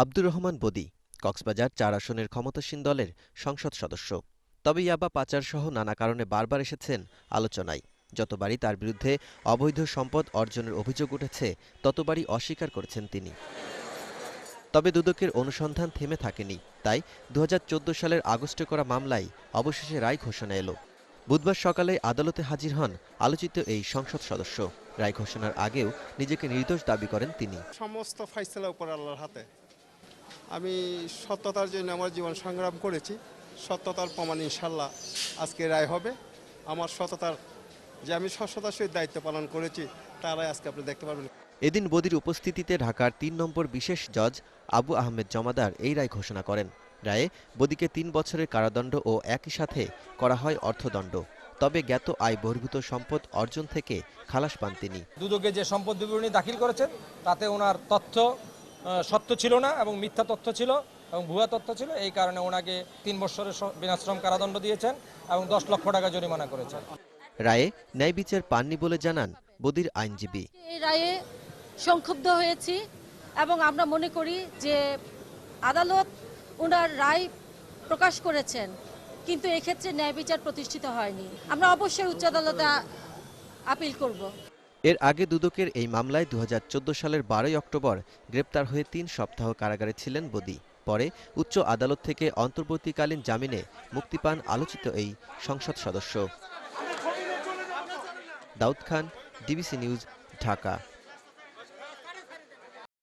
আব্দুর রহমান বদি, কক্সবাজার চার আসনের ক্ষমতাসীন দলের সংসদ সদস্য। তবে ইয়াবা পাচার সহ নানা কারণে বারবার এসেছেন আলোচনায়। যতবারই তার বিরুদ্ধে অবৈধ সম্পদ অর্জনের অভিযোগ উঠেছে, ততবারই অস্বীকার করেছেন তিনি। তবে দুদকের অনুসন্ধান থেমে থাকেনি, তাই দু হাজার চোদ্দ সালের আগস্টে করা মামলায় অবশেষে রায় ঘোষণা এলো। বুধবার সকালে আদালতে হাজির হন আলোচিত এই সংসদ সদস্য। রায় ঘোষণার আগেও নিজেকে নির্দোষ দাবি করেন তিনি। সমস্ত ফাইসলা উপর আল্লাহর হাতে। আমি সত্যতার জন্য আমার জীবন সংগ্রাম করেছি। সত্যতার প্রমাণ ইনশাল্লাহ আজকে রায় হবে। আমার সততার যে আমি সততার সহিত দায়িত্ব পালন করেছি তারাই আজকে আপনি দেখতে পারবেন। এদিন বদির উপস্থিতিতে ঢাকার তিন নম্বর বিশেষ জজ আবু আহমেদ জমাদার এই রায় ঘোষণা করেন। রায়ে বদিকে তিন বছরের কারাদণ্ড ও একই সাথে করা হয় অর্থদণ্ড। তবে জ্ঞাত আয় বহির্ভূত সম্পদ অর্জন থেকে খালাস পান তিনি। দুদকে যে সম্পদ বিবরণী দাখিল করেছেন তাতে ওনার তথ্য সত্য ছিল না এবং মিথ্যা তথ্য ছিল এবং ভুয়া তথ্য ছিল। এই কারণে ওনাকে তিন বছরের বিনাশ্রম কারাদণ্ড দিয়েছেন এবং দশ লক্ষ টাকা জরিমানা করেছেন। রায়ে ন্যায় বিচার পাননি বলে জানান বদির আইনজীবী। এই রায়ে সংক্ষুব্ধ হয়েছি এবং আমরা মনে করি যে আদালত ওনার রায় প্রকাশ করেছেন কিন্তু এক্ষেত্রে ন্যায় বিচার প্রতিষ্ঠিত হয়নি। আমরা অবশ্যই উচ্চ আদালতে আপিল করব। এর আগে দুদকের এই মামলায় দু হাজার চোদ্দ সালের বারোই অক্টোবর গ্রেপ্তার হয়ে তিন সপ্তাহ কারাগারে ছিলেন বদি। পরে উচ্চ আদালত থেকে অন্তর্বর্তীকালীন জামিনে মুক্তি পান আলোচিত এই সংসদ সদস্য। Daud Khan, DBC news, Dhaka.